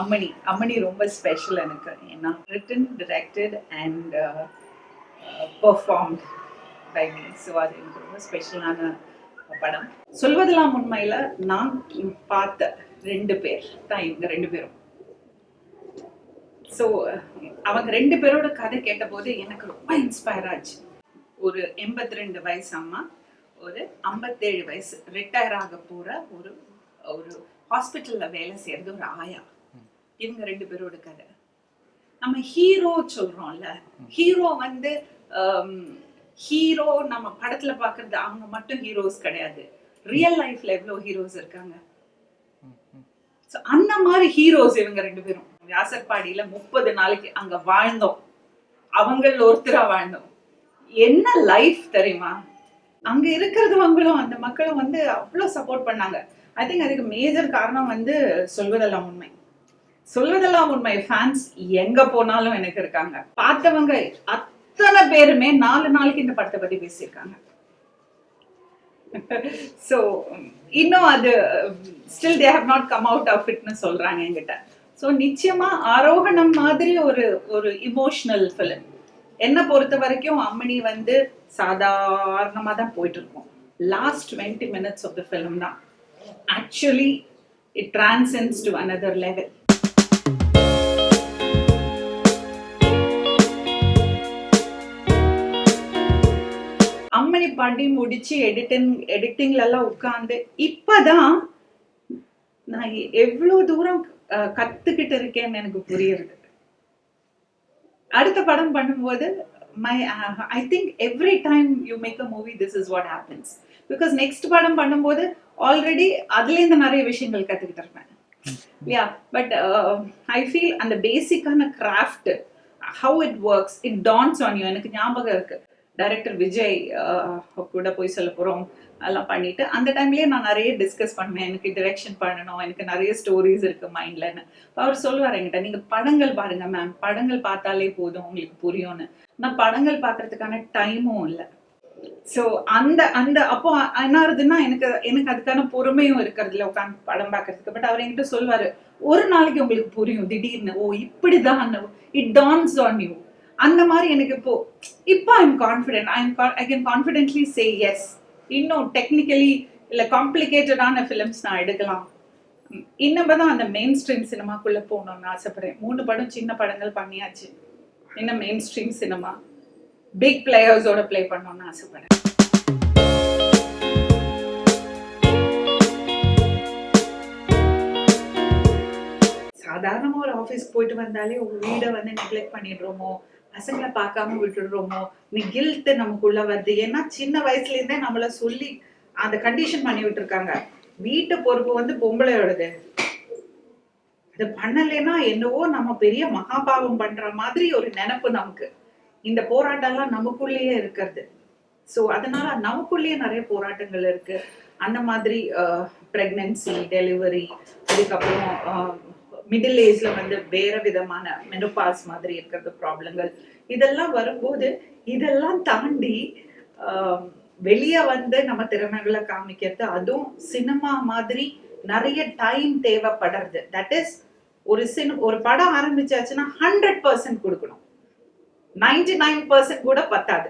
அம்மணி அம்மணி ரொம்ப ஸ்பெஷல் எனக்கு. ஏன்னா written directed and performed by me so அது எனக்கு ரொம்ப ஸ்பெஷலான படம். சொல்வதெல்லாம் உண்மையில் நான் பார்த்த ரெண்டு பேர் தான் இவங்க ரெண்டு பேரும். ஸோ அவங்க ரெண்டு பேரோட கதை கேட்டபோது எனக்கு ரொம்ப இன்ஸ்பயர் ஆச்சு. ஒரு எண்பத்தி ரெண்டு வயசு அம்மா ஒரு ஐம்பத்தேழு வயசு ரிட்டையர் ஆக போற ஒரு ஒரு ஹாஸ்பிட்டலில் வேலை செய்யறது ஒரு ஆயா. இவங்க ரெண்டு பேரோட கதை. நம்ம ஹீரோ சொல்றோம்ல. ஹீரோ வந்து um, ஹீரோ நம்ம படத்துல பாக்குறது அவங்க மட்டும் ஹீரோஸ் கிடையாது. ரியல் லைஃப்ல எவ்வளவு ஹீரோஸ் இருக்காங்க? அந்த மாதிரி ஹீரோஸ் இவங்க ரெண்டு பேரும். வியாசர்பாடியில முப்பது நாளைக்கு அங்க வாழ்ந்தோம். அவங்கள ஒருத்தரா வாழ்ந்தோம். என்ன லைஃப் தெரியுமா? அங்க இருக்கிறவங்களும் அந்த மக்களும் வந்து அவ்வளவு சப்போர்ட் பண்ணாங்க. ஐ திங்க் அதுக்கு மேஜர் காரணம் வந்து சொல்வதெல்லாம் உண்மை. சொல்வதெல்லாம் உண்மை. ஃபேன்ஸ் எங்க போனாலும் எனக்கு இருக்காங்க. பார்த்தவங்க அத்தனை பேருமே நாலு நாளைக்கு இந்த படத்தை பத்தி பேசியிருக்காங்க. ஸோ இன்னும் அது still they have not come out of இட்னு சொல்றாங்க என்கிட்ட. ஸோ நிச்சயமா ஆரோகணம் மாதிரி ஒரு ஒரு இமோஷனல் ஃபிலிம் என்னை பொறுத்த வரைக்கும் அம்மணி வந்து சாதாரணமாக தான் போயிட்டு இருக்கும் last twenty minutes of the film தான். Actually it transcends to another level பண்ணி முடிச்சு எடிட்டிங் எடிட்டிங்ல எல்லாம் உட்கார்ந்து இப்பதான் நான் எவ்வளவு தூரம் கத்துக்கிட்டு இருக்கேன்னு எனக்கு புரியுறது அடுத்த படம் பண்ணும்போது my I think every time you make a movie this is what happens because next படம் பண்ணும்போது ஆல்ரெடி அதுலேருந்து நிறைய விஷயங்கள் கற்றுக்கிட்டு இருப்பேன். யா பட் ஐ ஃபீல் அந்த பேசிக்கான craft how it works it dance on you எனக்கு ஞாபகம் இருக்கு. டைரக்டர் விஜய் கூட போய் சொல்ல போகிறோம் அதெல்லாம் பண்ணிட்டு அந்த டைம்லயே நான் நிறைய டிஸ்கஸ் பண்ணுவேன். எனக்கு டிரெக்ஷன் பண்ணணும். எனக்கு நிறைய ஸ்டோரிஸ் இருக்கு மைண்ட்லன்னு அவர் சொல்லுவார் என்கிட்ட நீங்க படங்கள் பாருங்க மேம் படங்கள் பார்த்தாலே போதும் உங்களுக்கு புரியும்னு. நான் படங்கள் பார்க்கறதுக்கான டைமும் இல்லை. ஸோ அந்த அந்த அப்போ என்ன ஆகுதுன்னா எனக்கு எனக்கு அதுக்கான பொறுமையும் இருக்கிறது இல்லை உட்காந்து படம் பார்க்கறதுக்கு. பட் அவர் என்கிட்ட சொல்லுவாரு ஒரு நாளைக்கு உங்களுக்கு புரியும். திடீர்னு ஓ இப்படிதான். இட் டான்ஸ் ஆன் யூ அந்த மாதிரி எனக்கு இப்போ இப்போ I confident I I can confidently say yes இன்னும் டெக்னிக்கலி இல்லை காம்ப்ளிகேட்டடான ஃபிலிம்ஸ் நான் எடுக்கலாம். ம், இன்னமே தான் அந்த மெயின் ஸ்ட்ரீம் சினிமாக்குள்ளே போகணும்னு ஆசைப்படுறேன். மூணு படம் சின்ன படங்கள் பண்ணியாச்சு. இன்னும் மெயின் ஸ்ட்ரீம் சினிமா பிக் பிளேயர்ஸோட ப்ளே பண்ணணும்னு ஆசைப்படுறேன். சாதாரணமாக ஒரு ஆஃபீஸ் போயிட்டு வந்தாலே உங்கள் வீடை வந்து நெக்லெக்ட் பண்ணிடுறோமோ? பசங்களை பார்க்காம விட்டுடுறோமோ? நீ கில்ட் நமக்குள்ள வருது. ஏன்னா சின்ன வயசுல இருந்தே நம்மள சொல்லி அந்த கண்டிஷன் பண்ணி விட்டுருக்காங்க. வீட்டு பொறுப்பு வந்து பொம்பளையோடது. அது பண்ணலைன்னா என்னவோ நம்ம பெரிய மகாபாவம் பண்ற மாதிரி ஒரு நினைப்பு நமக்கு. இந்த போராட்டம்லாம் நமக்குள்ளேயே இருக்கிறது. ஸோ அதனால நமக்குள்ளேயே நிறைய போராட்டங்கள் இருக்கு. அந்த மாதிரி ப்ரெக்னென்சி டெலிவரி அதுக்கப்புறம் மிடில் ஏஜ்ல வந்து வேற விதமான மெனோபாஸ் மாதிரி இருக்கிறது ப்ராப்ளங்கள் இதெல்லாம் வரும்போது இதெல்லாம் தாண்டி வெளியே வந்து நம்ம திறமைகளை காமிக்கிறது அதுவும் சினிமா மாதிரி நிறைய டைம் தேவைப்படுறது. தட் இஸ் ஒரு சினி ஒரு படம் ஆரம்பிச்சாச்சுன்னா ஹண்ட்ரட் பர்சன்ட் கொடுக்கணும். நைன்டி நைன் பர்சன்ட் கூட பத்தாது.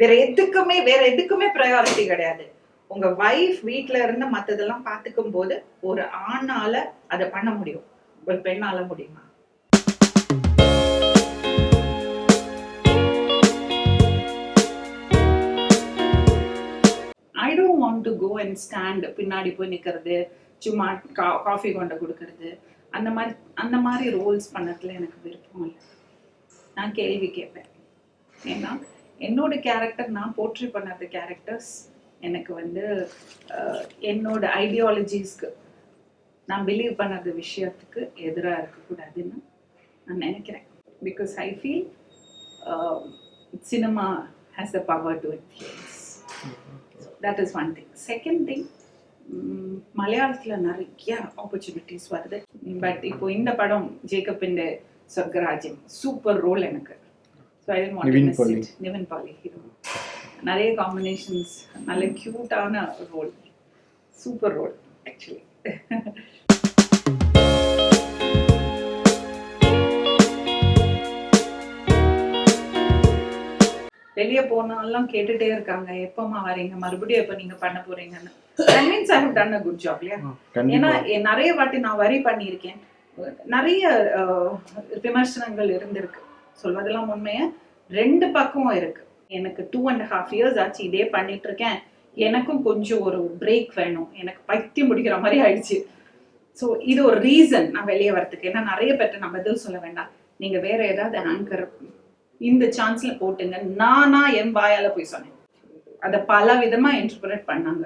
வேற எதுக்குமே வேற எதுக்குமே ப்ரையாரிட்டி கிடையாது. உங்க வைஃப் வீட்ல இருந்து மத்ததெல்லாம் பாத்துக்கும் போது ஒரு ஆணால அதை பண்ண முடியும். ஒரு பெண்ணால முடியுமா? I don't want to go and stand பின்னாடி போய் நிக்கிறது சும்மா காஃபி கொண்டு கொடுக்கறது. அந்த மாதிரி அந்த மாதிரி ரோல்ஸ் பண்ணதுல எனக்கு விருப்பம் இல்லை. நான் கேள்வி கேட்பேன் ஏன்னா என்னோட கேரக்டர் நான் போர்ட்ரி பண்ணது கேரக்டர்ஸ் எனக்கு வந்து என்னோட ஐடியாலஜிஸ்க்கு நான் பிலீவ் பண்ணது விஷயத்துக்கு எதிராக இருக்கக்கூடாதுன்னு நான் நினைக்கிறேன். Because I feel cinema has the power to influence that is one thing second thing மலையாளத்தில் நிறைய ஆப்பர்ச்சுனிட்டிஸ் வருது. பட் இப்போ இந்த படம் ஜேக்கப்பின் சொர்க்கராஜ்யம் சூப்பர் ரோல் எனக்கு. So I tend want Nivin Pauly. Hero நிறைய காம்பினேஷன்ஸ் நல்ல கியூட்டான ரோல் சூப்பர் ரோல் ஆக்சுவலி வெளியே போனாலும் கேட்டுட்டே இருக்காங்க. எப்பமா வரீங்க? மறுபடியும் எப்ப நீங்க பண்ண போறீங்கன்னு. I means I have done a good job இல்லையா ஏன்னா நிறைய வாட்டி நான் வரி பண்ணியிருக்கேன். நிறைய விமர்சனங்கள் இருந்திருக்கு. சொல்வதெல்லாம் உண்மையை? ரெண்டு பக்கம் இருக்கு. எனக்கு டூ அண்ட் ஹாஃப் இயர்ஸ் ஆச்சு இதே பண்ணிட்டு இருக்கேன் எனக்கும் கொஞ்சம் ஒரு பிரேக் வேணும். எனக்கு பைத்தியம் முடிக்கிற மாதிரி ஆயிடுச்சு. ஸோ இது ஒரு ரீசன் நான் வெளியே வரதுக்கு ஏன்னா நிறைய பேர்ட்ட நான் பதில் சொல்ல வேண்டாம். நீங்க வேற ஏதாவது ஆங்கர் இந்த சான்ஸ்ல போட்டுங்க. நானா என் வாயால போய் சொன்னேன். அதை பல விதமா இன்டர்பிரேட் பண்ணாங்க.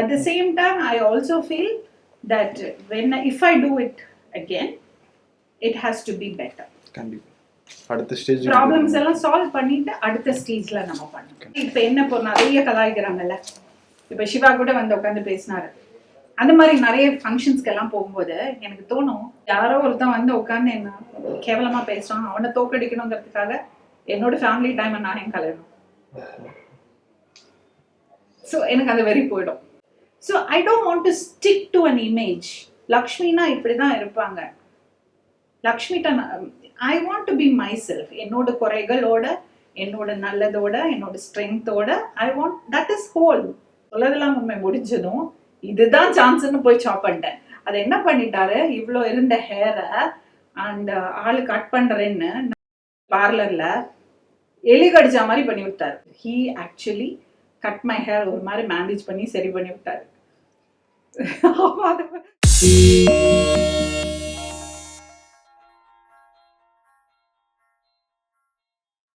At the same time, I also feel that when if I do it again, it has to be better. கண்டிப்பா. அடுத்த ஸ்டேஜ் ப்ராப்ளம்ஸ் எல்லாம் சால்வ் பண்ணிட்டு அடுத்த ஸ்டேஜ்ல நம்ம பண்ணணும். இப்ப என்ன இப்போ நிறைய கலாய்க்கிறாங்கல்ல இப்ப சிவா கூட வந்து உட்காந்து பேசினாரு. அந்த மாதிரி நிறைய ஃபங்க்ஷன்ஸ்க்கு எல்லாம் போகும்போது எனக்கு தோணும் யாரோ ஒருத்தன் வந்து உட்காந்து என்ன கேவலமா பேசுறான் அவனை தோக்கடிக்கணுங்கிறதுக்காக என்னோட ஃபேமிலி டைமை நான் ஏன் கலையணும் ஸோ எனக்கு அது வெறி போயிடும். So I don't want to stick to an image லக்ஷ்மினா இப்படி தான் இருப்பாங்க. லக்ஷ்மிட்ட I want to be myself என்னோட குறைகளோட என்னோட நல்லதோட என்னோட ஸ்ட்ரென்த்தோட I want that is whole சொல்லதெல்லாம் உண்மை முடிஞ்சதும் இதுதான் சான்ஸ்னு போய் சாப் பண்ணிட்டேன். அதை என்ன பண்ணிட்டாரு? இவ்வளோ இருந்த ஹேரை அண்ட் uh, ஆளு கட் பண்ணுறேன்னு பார்லர்ல எலி கடிச்ச மாதிரி பண்ணி விட்டார். He actually cut my hair ஒரு மாதிரி மேனேஜ் பண்ணி சரி பண்ணி விட்டார். 好吧。